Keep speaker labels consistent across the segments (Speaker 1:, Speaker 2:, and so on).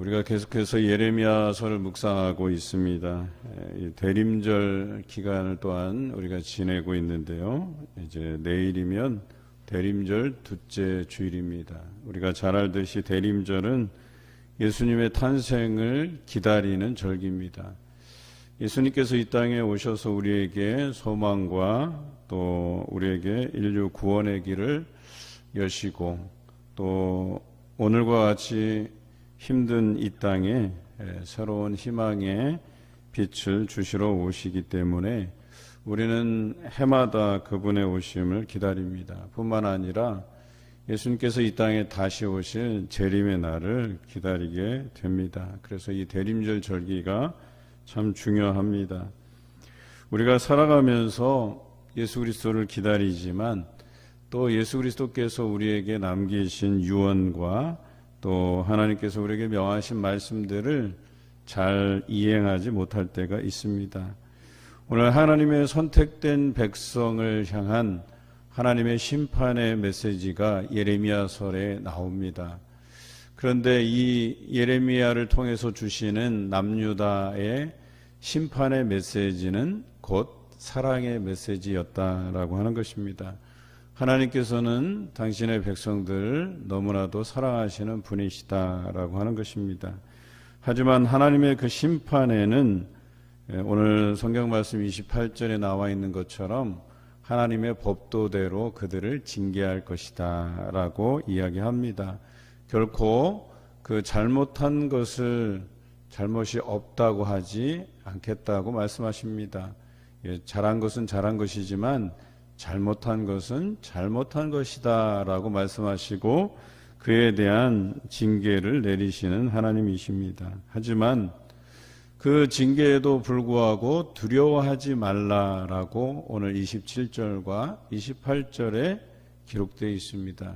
Speaker 1: 우리가 계속해서 예레미야서를 묵상하고 있습니다. 이 대림절 기간을 또한 우리가 지내고 있는데요. 이제 내일이면 대림절 둘째 주일입니다. 우리가 잘 알듯이 대림절은 예수님의 탄생을 기다리는 절기입니다. 예수님께서 이 땅에 오셔서 우리에게 소망과 또 우리에게 인류 구원의 길을 여시고 또 오늘과 같이 힘든 이 땅에 새로운 희망의 빛을 주시러 오시기 때문에 우리는 해마다 그분의 오심을 기다립니다. 뿐만 아니라 예수님께서 이 땅에 다시 오실 재림의 날을 기다리게 됩니다. 그래서 이 대림절 절기가 참 중요합니다. 우리가 살아가면서 예수 그리스도를 기다리지만 또 예수 그리스도께서 우리에게 남기신 유언과 또 하나님께서 우리에게 명하신 말씀들을 잘 이행하지 못할 때가 있습니다. 오늘 하나님의 선택된 백성을 향한 하나님의 심판의 메시지가 예레미야설에 나옵니다. 그런데 이 예레미야를 통해서 주시는 남유다의 심판의 메시지는 곧 사랑의 메시지였다라고 하는 것입니다. 하나님께서는 당신의 백성들을 너무나도 사랑하시는 분이시다라고 하는 것입니다. 하지만 하나님의 그 심판에는 오늘 성경 말씀 28절에 나와 있는 것처럼 하나님의 법도대로 그들을 징계할 것이다 라고 이야기합니다. 결코 그 잘못한 것을 잘못이 없다고 하지 않겠다고 말씀하십니다. 예, 잘한 것은 잘한 것이지만 잘못한 것은 잘못한 것이다 라고 말씀하시고 그에 대한 징계를 내리시는 하나님이십니다. 하지만 그 징계에도 불구하고 두려워하지 말라라고 오늘 27절과 28절에 기록되어 있습니다.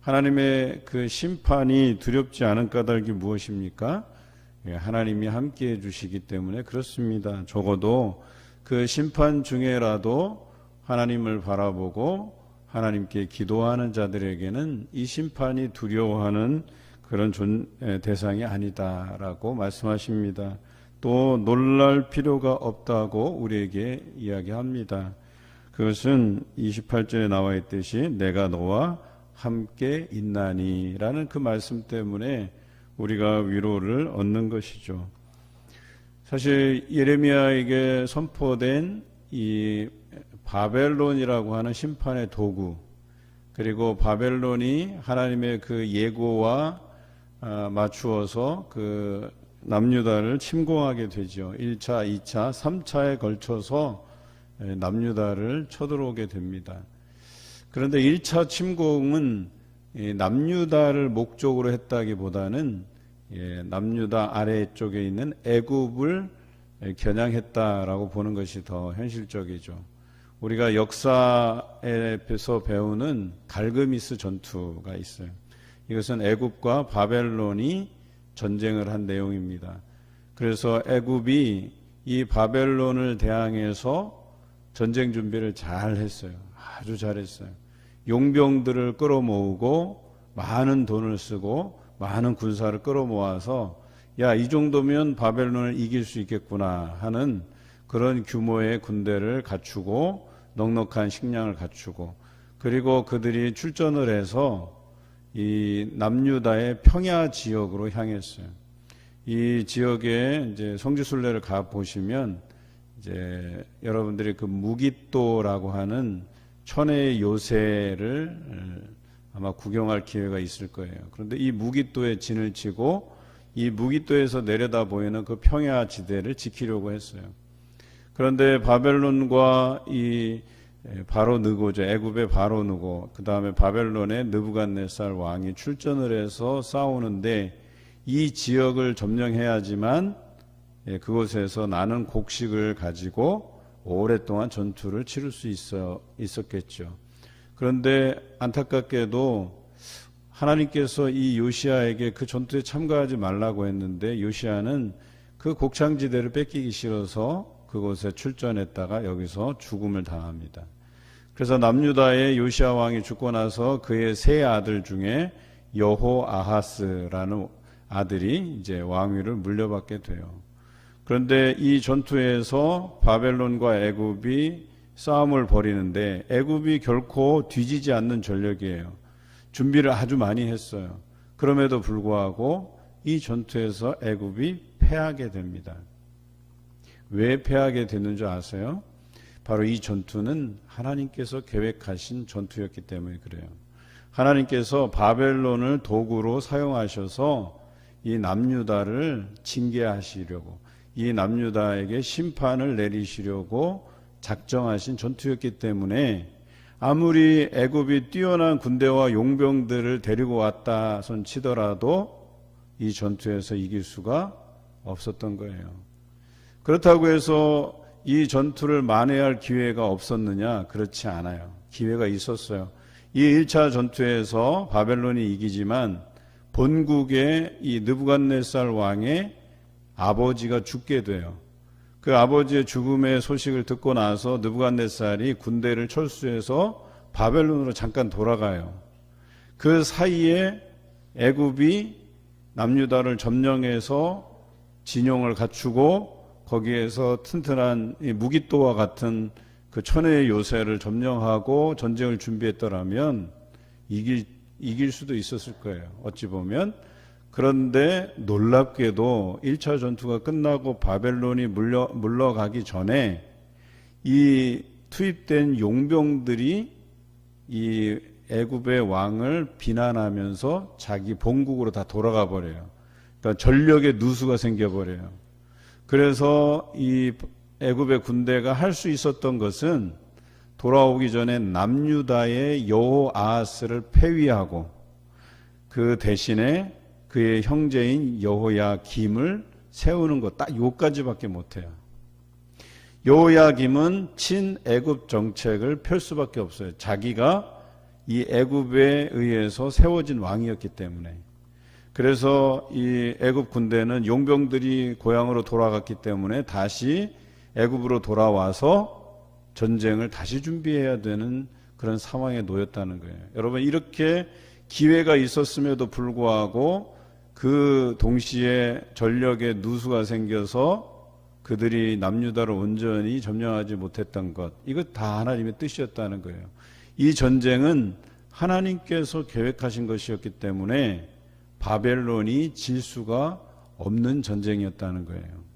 Speaker 1: 하나님의 그 심판이 두렵지 않은 까닭이 무엇입니까? 예, 하나님이 함께 해주시기 때문에 그렇습니다. 적어도 그 심판 중에라도 하나님을 바라보고 하나님께 기도하는 자들에게는 이 심판이 두려워하는 그런 존, 대상이 아니다라고 말씀하십니다. 또 놀랄 필요가 없다고 우리에게 이야기합니다. 그것은 28절에 나와 있듯이 내가 너와 함께 있나니라는 그 말씀 때문에 우리가 위로를 얻는 것이죠. 사실 예레미야에게 선포된 이 바벨론이라고 하는 심판의 도구 그리고 바벨론이 하나님의 그 예고와 아, 맞추어서 그 남유다를 침공하게 되죠. 1차, 2차, 3차에 걸쳐서 남유다를 쳐들어오게 됩니다. 그런데 1차 침공은 남유다를 목적으로 했다기보다는 예, 남유다 아래쪽에 있는 애굽을 겨냥했다라고 보는 것이 더 현실적이죠. 우리가 역사에서 배우는 갈그미스 전투가 있어요. 이것은 애굽과 바벨론이 전쟁을 한 내용입니다. 그래서 애굽이 이 바벨론을 대항해서 전쟁 준비를 잘 했어요. 아주 잘했어요. 용병들을 끌어모으고 많은 돈을 쓰고 많은 군사를 끌어모아서 야, 이 정도면 바벨론을 이길 수 있겠구나 하는 그런 규모의 군대를 갖추고 넉넉한 식량을 갖추고 그리고 그들이 출전을 해서 이 남유다의 평야 지역으로 향했어요. 이 지역에 이제 성지순례를 가 보시면 이제 여러분들이 그 무기또라고 하는 천의 요새를 아마 구경할 기회가 있을 거예요. 그런데 이 무기또에 진을 치고 이 무기또에서 내려다 보이는 그 평야 지대를 지키려고 했어요. 그런데 바벨론과 이 바로 느고죠. 애굽의 바로 느고 그 다음에 바벨론의 느부갓네살 왕이 출전을 해서 싸우는데 이 지역을 점령해야지만 예, 그곳에서 나는 곡식을 가지고 오랫동안 전투를 치를 수 있어 있었겠죠. 그런데 안타깝게도 하나님께서 이 요시아에게 그 전투에 참가하지 말라고 했는데 요시아는 그 곡창지대를 뺏기기 싫어서 그곳에 출전했다가 여기서 죽음을 당합니다. 그래서 남유다의 요시아 왕이 죽고 나서 그의 세 아들 중에 여호 아하스라는 아들이 이제 왕위를 물려받게 돼요. 그런데 이 전투에서 바벨론과 애굽이 싸움을 벌이는데 애굽이 결코 뒤지지 않는 전력이에요. 준비를 아주 많이 했어요. 그럼에도 불구하고 이 전투에서 애굽이 패하게 됩니다. 왜 패하게 됐는 줄 아세요? 바로 이 전투는 하나님께서 계획하신 전투였기 때문에 그래요. 하나님께서 바벨론을 도구로 사용하셔서 이 남유다를 징계하시려고 이 남유다에게 심판을 내리시려고 작정하신 전투였기 때문에 아무리 애굽이 뛰어난 군대와 용병들을 데리고 왔다 손 치더라도 이 전투에서 이길 수가 없었던 거예요. 그렇다고 해서 이 전투를 만회할 기회가 없었느냐? 그렇지 않아요. 기회가 있었어요. 이 1차 전투에서 바벨론이 이기지만 본국의 이 느부갓네살 왕의 아버지가 죽게 돼요. 그 아버지의 죽음의 소식을 듣고 나서 느부갓네살이 군대를 철수해서 바벨론으로 잠깐 돌아가요. 그 사이에 애굽이 남유다를 점령해서 진영을 갖추고 거기에서 튼튼한 무기또와 같은 그 천혜의 요새를 점령하고 전쟁을 준비했더라면 이길, 이길 수도 있었을 거예요. 어찌 보면. 그런데 놀랍게도 1차 전투가 끝나고 바벨론이 물려, 물러가기 전에 이 투입된 용병들이 이 애굽의 왕을 비난하면서 자기 본국으로 다 돌아가 버려요. 그러니까 전력의 누수가 생겨 버려요. 그래서 이 애굽의 군대가 할 수 있었던 것은 돌아오기 전에 남유다의 여호아하스를 폐위하고 그 대신에 그의 형제인 여호야 김을 세우는 것 딱 요까지밖에 못해요. 여호야 김은 친 애굽 정책을 펼 수밖에 없어요. 자기가 이 애굽에 의해서 세워진 왕이었기 때문에. 그래서 이 애굽 군대는 용병들이 고향으로 돌아갔기 때문에 다시 애굽으로 돌아와서 전쟁을 다시 준비해야 되는 그런 상황에 놓였다는 거예요. 여러분 이렇게 기회가 있었음에도 불구하고 그 동시에 전력의 누수가 생겨서 그들이 남유다를 온전히 점령하지 못했던 것 이거 다 하나님의 뜻이었다는 거예요. 이 전쟁은 하나님께서 계획하신 것이었기 때문에 바벨론이 질 수가 없는 전쟁이었다는 거예요.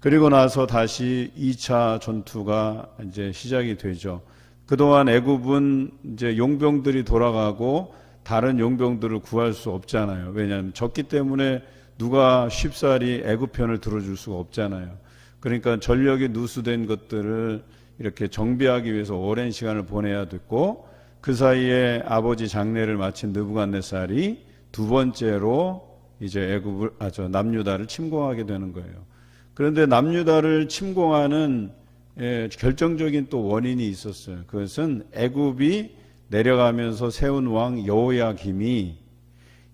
Speaker 1: 그리고 나서 다시 2차 전투가 이제 시작이 되죠. 그동안 애굽은 이제 용병들이 돌아가고 다른 용병들을 구할 수 없잖아요. 왜냐하면 적기 때문에 누가 쉽사리 애굽 편을 들어줄 수가 없잖아요. 그러니까 전력이 누수된 것들을 이렇게 정비하기 위해서 오랜 시간을 보내야 됐고 그 사이에 아버지 장례를 마친 느부갓네살이 두 번째로 이제 애굽을 아저 남유다를 침공하게 되는 거예요. 그런데 남유다를 침공하는 예, 결정적인 또 원인이 있었어요. 그것은 애굽이 내려가면서 세운 왕 여호야김이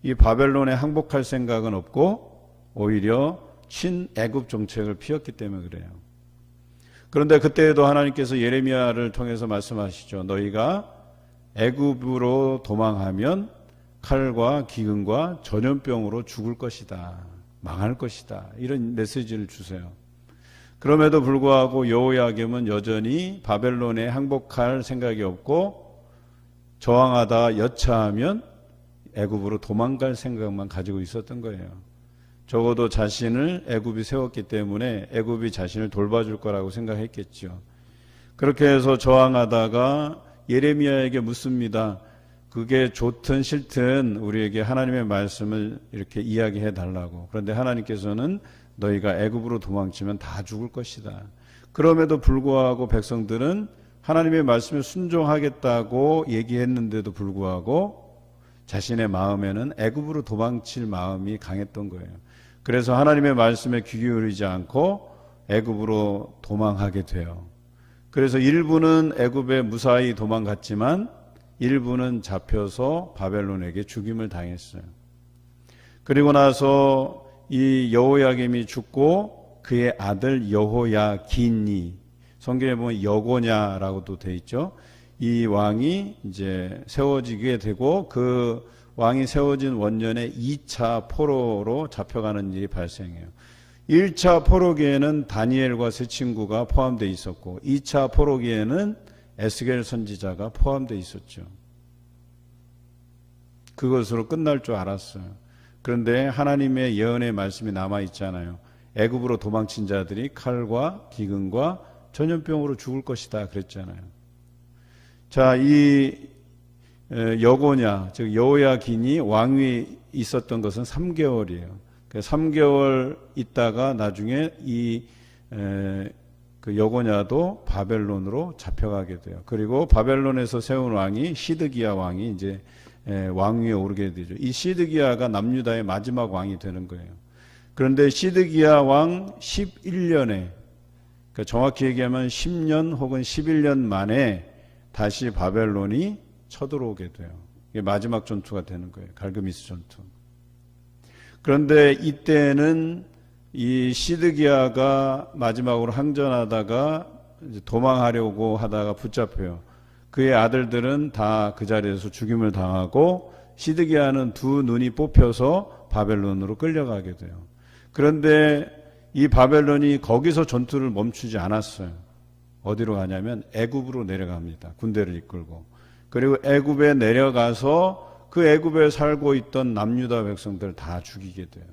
Speaker 1: 이 바벨론에 항복할 생각은 없고 오히려 친 애굽 정책을 피웠기 때문에 그래요. 그런데 그때에도 하나님께서 예레미야를 통해서 말씀하시죠. 너희가 애굽으로 도망하면 칼과 기근과 전염병으로 죽을 것이다. 망할 것이다. 이런 메시지를 주세요. 그럼에도 불구하고 여호야김은 여전히 바벨론에 항복할 생각이 없고 저항하다 여차하면 애굽으로 도망갈 생각만 가지고 있었던 거예요. 적어도 자신을 애굽이 세웠기 때문에 애굽이 자신을 돌봐줄 거라고 생각했겠죠. 그렇게 해서 저항하다가 예레미야에게 묻습니다. 그게 좋든 싫든 우리에게 하나님의 말씀을 이렇게 이야기해 달라고. 그런데 하나님께서는 너희가 애굽으로 도망치면 다 죽을 것이다. 그럼에도 불구하고 백성들은 하나님의 말씀에 순종하겠다고 얘기했는데도 불구하고 자신의 마음에는 애굽으로 도망칠 마음이 강했던 거예요. 그래서 하나님의 말씀에 귀 기울이지 않고 애굽으로 도망하게 돼요. 그래서 일부는 애굽에 무사히 도망갔지만 일부는 잡혀서 바벨론에게 죽임을 당했어요. 그리고 나서 이 여호야김이 죽고 그의 아들 여호야긴이 성경에 보면 여고냐라고도 돼 있죠. 이 왕이 이제 세워지게 되고 그 왕이 세워진 원년에 2차 포로로 잡혀가는 일이 발생해요. 1차 포로기에는 다니엘과 세 친구가 포함되어 있었고 2차 포로기에는 에스겔 선지자가 포함되어 있었죠. 그것으로 끝날 줄 알았어요. 그런데 하나님의 예언의 말씀이 남아 있잖아요. 애굽으로 도망친 자들이 칼과 기근과 전염병으로 죽을 것이다 그랬잖아요. 자, 이 여고냐 즉 여호야긴이 왕위 있었던 것은 3개월이에요. 3개월 있다가 나중에 이 그 여고냐도 바벨론으로 잡혀가게 돼요. 그리고 바벨론에서 세운 왕이 시드기야 왕이 이제 왕위에 오르게 되죠. 이 시드기야가 남유다의 마지막 왕이 되는 거예요. 그런데 시드기야 왕 11년에 그러니까 정확히 얘기하면 10년 혹은 11년 만에 다시 바벨론이 쳐들어오게 돼요. 이게 마지막 전투가 되는 거예요. 갈그미스 전투. 그런데 이때는 이 시드기야가 마지막으로 항전하다가 도망하려고 하다가 붙잡혀요. 그의 아들들은 다 그 자리에서 죽임을 당하고 시드기야는 두 눈이 뽑혀서 바벨론으로 끌려가게 돼요. 그런데 이 바벨론이 거기서 전투를 멈추지 않았어요. 어디로 가냐면 애굽으로 내려갑니다. 군대를 이끌고. 그리고 애굽에 내려가서 그 애굽에 살고 있던 남유다 백성들 다 죽이게 돼요.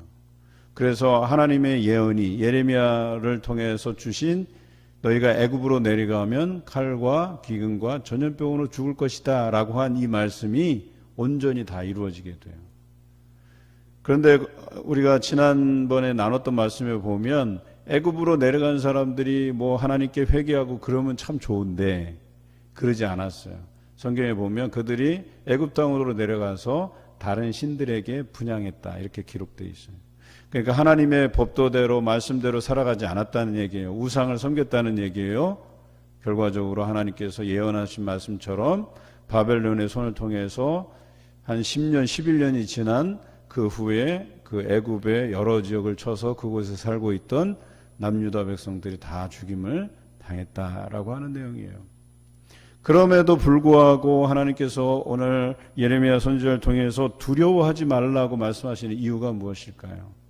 Speaker 1: 그래서 하나님의 예언이 예레미야를 통해서 주신 너희가 애굽으로 내려가면 칼과 기근과 전염병으로 죽을 것이다라고 한 이 말씀이 온전히 다 이루어지게 돼요. 그런데 우리가 지난번에 나눴던 말씀에 보면 애굽으로 내려간 사람들이 뭐 하나님께 회개하고 그러면 참 좋은데 그러지 않았어요. 성경에 보면 그들이 애굽 땅으로 내려가서 다른 신들에게 분양했다 이렇게 기록되어 있어요. 그러니까 하나님의 법도대로 말씀대로 살아가지 않았다는 얘기예요. 우상을 섬겼다는 얘기예요. 결과적으로 하나님께서 예언하신 말씀처럼 바벨론의 손을 통해서 한 10년, 11년이 지난 그 후에 그 애굽의 여러 지역을 쳐서 그곳에 살고 있던 남유다 백성들이 다 죽임을 당했다라고 하는 내용이에요. 그럼에도 불구하고 하나님께서 오늘 예레미야 선지자를 통해서 두려워하지 말라고 말씀하시는 이유가 무엇일까요?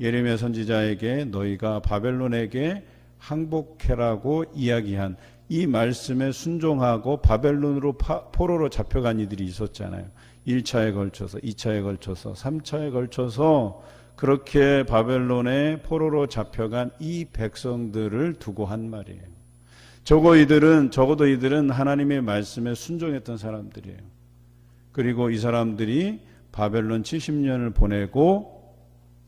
Speaker 1: 예레미야 선지자에게 너희가 바벨론에게 항복해라고 이야기한 이 말씀에 순종하고 바벨론으로 포로로 잡혀간 이들이 있었잖아요. 1차에 걸쳐서, 2차에 걸쳐서, 3차에 걸쳐서 그렇게 바벨론의 포로로 잡혀간 이 백성들을 두고 한 말이에요. 적어 이들은, 적어도 이들은 하나님의 말씀에 순종했던 사람들이에요. 그리고 이 사람들이 바벨론 70년을 보내고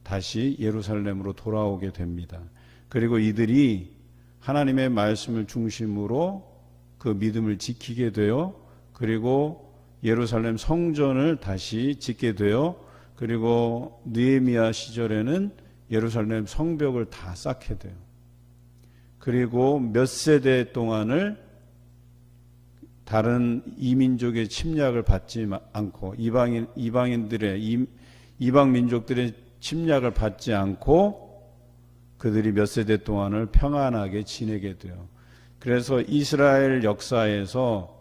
Speaker 1: 다시 예루살렘으로 돌아오게 됩니다. 그리고 이들이 하나님의 말씀을 중심으로 그 믿음을 지키게 되어 그리고 예루살렘 성전을 다시 짓게 되어 그리고 느헤미야 시절에는 예루살렘 성벽을 다 쌓게 돼요. 그리고 몇 세대 동안을 다른 이민족의 침략을 받지 않고 이방인 이방인들의 이방 민족들의 침략을 받지 않고 그들이 몇 세대 동안을 평안하게 지내게 돼요. 그래서 이스라엘 역사에서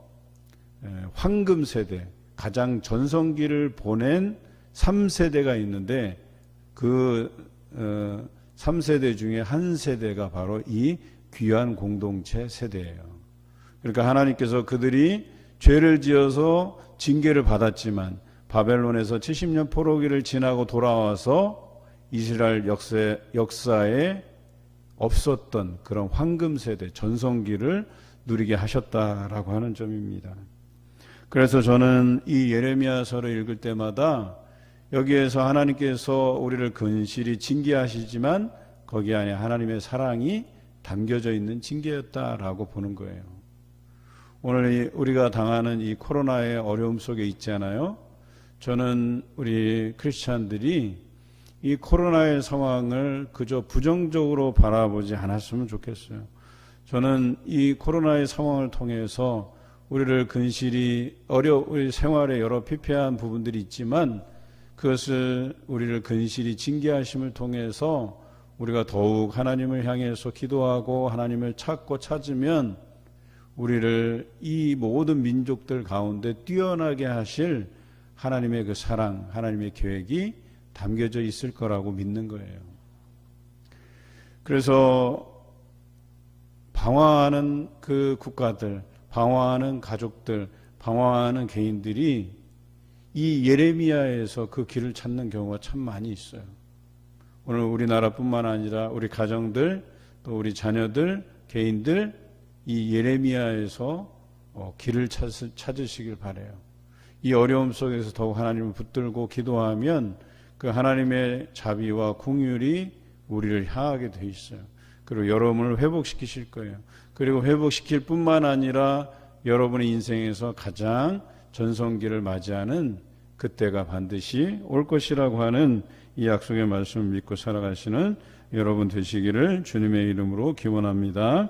Speaker 1: 황금 세대, 가장 전성기를 보낸 3세대가 있는데 그 3세대 어, 중에 한 세대가 바로 이 귀한 공동체 세대예요. 그러니까 하나님께서 그들이 죄를 지어서 징계를 받았지만 바벨론에서 70년 포로기를 지나고 돌아와서 이스라엘 역사, 역사에 없었던 그런 황금 세대 전성기를 누리게 하셨다라고 하는 점입니다. 그래서 저는 이 예레미야서를 읽을 때마다 여기에서 하나님께서 우리를 근실히 징계하시지만 거기 안에 하나님의 사랑이 담겨져 있는 징계였다라고 보는 거예요. 오늘 우리가 당하는 이 코로나의 어려움 속에 있잖아요. 저는 우리 크리스찬들이 이 코로나의 상황을 그저 부정적으로 바라보지 않았으면 좋겠어요. 저는 이 코로나의 상황을 통해서 우리를 근실이 어려 우리 생활에 여러 피폐한 부분들이 있지만 그것을 우리를 근실이 징계하심을 통해서 우리가 더욱 하나님을 향해서 기도하고 하나님을 찾고 찾으면 우리를 이 모든 민족들 가운데 뛰어나게 하실 하나님의 그 사랑, 하나님의 계획이 담겨져 있을 거라고 믿는 거예요. 그래서 방황하는 그 국가들, 방황하는 가족들, 방황하는 개인들이 이 예레미야에서 그 길을 찾는 경우가 참 많이 있어요. 오늘 우리나라뿐만 아니라 우리 가정들, 또 우리 자녀들, 개인들 이 예레미야에서 어, 길을 찾으, 찾으시길 바래요. 이 어려움 속에서 더욱 하나님을 붙들고 기도하면 그 하나님의 자비와 궁율이 우리를 향하게 돼 있어요. 그리고 여러분을 회복시키실 거예요. 그리고 회복시킬 뿐만 아니라 여러분의 인생에서 가장 전성기를 맞이하는 그때가 반드시 올 것이라고 하는 이 약속의 말씀을 믿고 살아가시는 여러분 되시기를 주님의 이름으로 기원합니다.